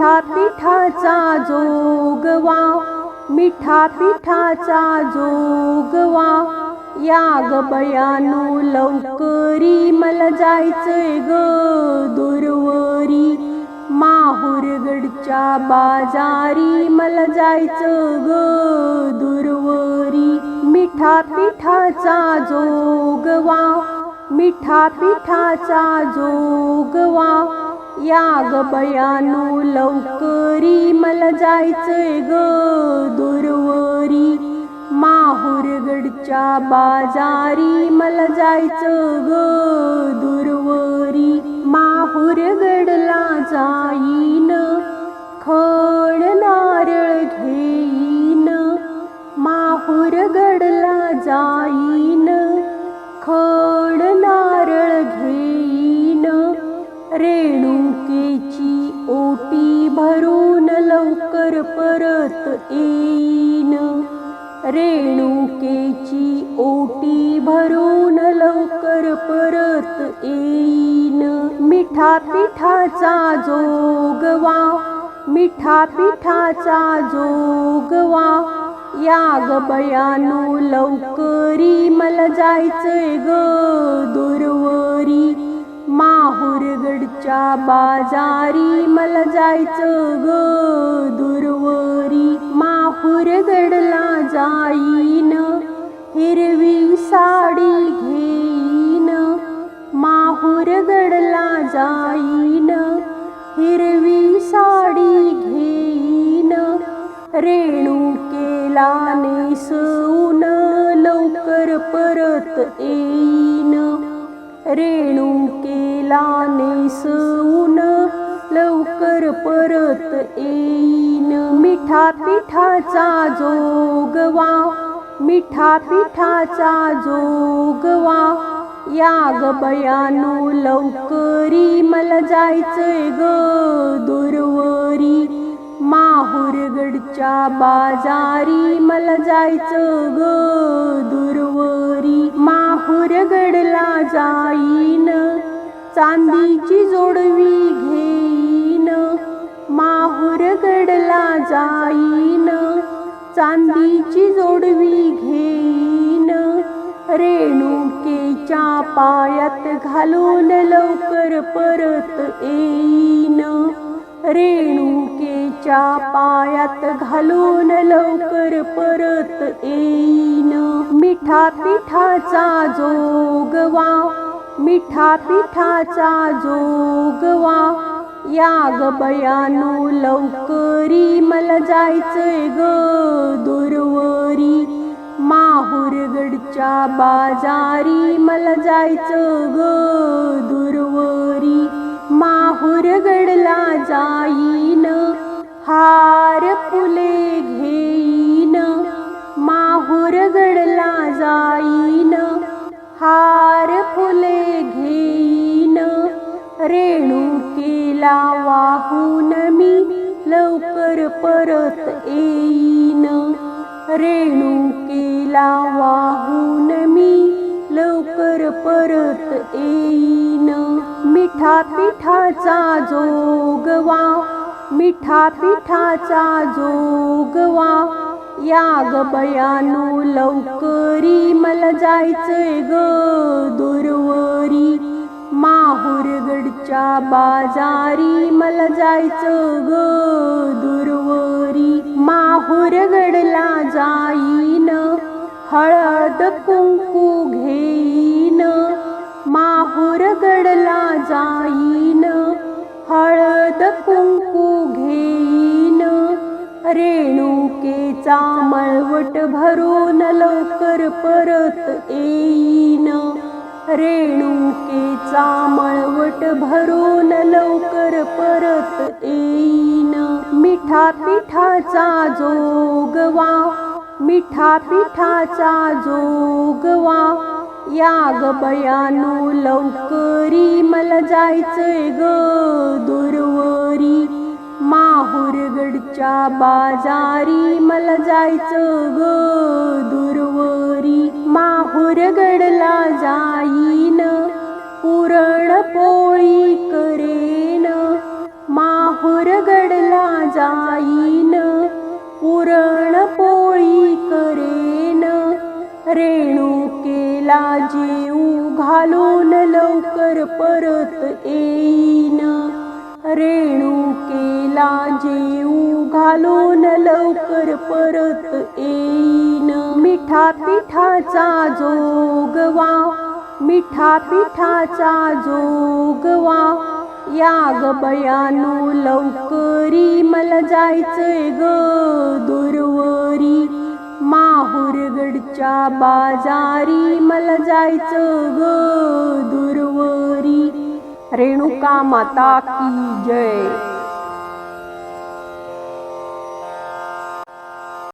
मिठा पिठाचा जोगवा मिठा पिठाचा जोगवा या गबयानो लवकरी मला जायचंय ग दुर्वरी. माहुरगडच्या बाजारी मला जायचं ग दुर्वरी. मिठा पिठाचा जोगवा मिठा पिठाचा जोगवा या ग लवकरी मला जायचंय ग दुर्वरी. माहुरगडच्या बाजारी मला जायचं ग दुर्वरी. माहुरगडला जाईन खड नारळ घेईन. माहुरगडला जाईन खड परत येईन. रेणुकेची ओटी भरून लवकर परत येईन. मिठा पिठाचा जोगवा मिठा पिठाचा जोगवा या ग लवकरी मला जायचंय ग दुर्वरी माहुरगडच्या बाजारी मला जायचं ग. दुर्वरी माहुरगडला जाईन. हिरवी साडी घेईन. माहुरगडला जाईन. हिरवी साडी घेईन. रेणुकेला नेसवून लवकर परत येईन. रेणू नेसवून लवकर परत येईन. मिठा पिठाचा जोगवा मिठा पिठाचा जोगवा या ग बयानो लवकरी मला जायचंय ग दुर्वरी. माहुरगडच्या बाजारी मला जायचं ग दुर्वरी. माहुरगडला जाईन. चांदीची जोडवी घेईन माहुरगडला जाईन. चांदीची जोडवी घेईन रेणुकेच्या पायात घालून लवकर परत येईन. रेणुकेच्या पायात घालून लवकर परत येईन. मिठा पिठाचा जोगवा मिठा पिठाचा जोगवा. या ग बयानू लवकरी मला जायचंय ग दुर्वरी. माहुरगडच्या बाजारी मला जायचं ग दुर्वरी. माहुरगडला जाईन हा पाहून मी लवकर परत येईन. रेणुकेला वाहून मी लवकर परत येईन. मिठा पिठाचा जोगवा मिठा पिठाचा जोगवा. या ग लवकरी मला जायचंय ग दुर्वरी माहुरगडच्या बाजारी मला जायचं ग दुर्वरी. माहुरगडला जाईन हळद कुंकू घेईन. माहुरगडला जाईन हळद कुंकू घेईन. रेणुकेचा मळवट भरून लवकर परत येईन. रेणुकेचा मळवट भरून लवकर परत येईन. मिठा पिठाचा जोगवा मिठा पिठाचा जोगवा. या ग लवकरी मला जायचंय ग दुर्वरी. माहुरगडच्या बाजारी मला जायचं ग दुर्वरी. माहुरगडला जा जाईन. पुरणपोळी करेन. रेणू केला जेऊ घालून लवकर परत येईन. रेणू केला जेऊ घालून लवकर परत येईन. मिठा पिठाचा जोगवा मिठा पिठाचा जोगवा. या ग लवकरी मला जायचंय ग दुर्वरी. माहुरगडच्या बाजारी मला जायचं ग दुर्वरी. रेणुका माता की जय.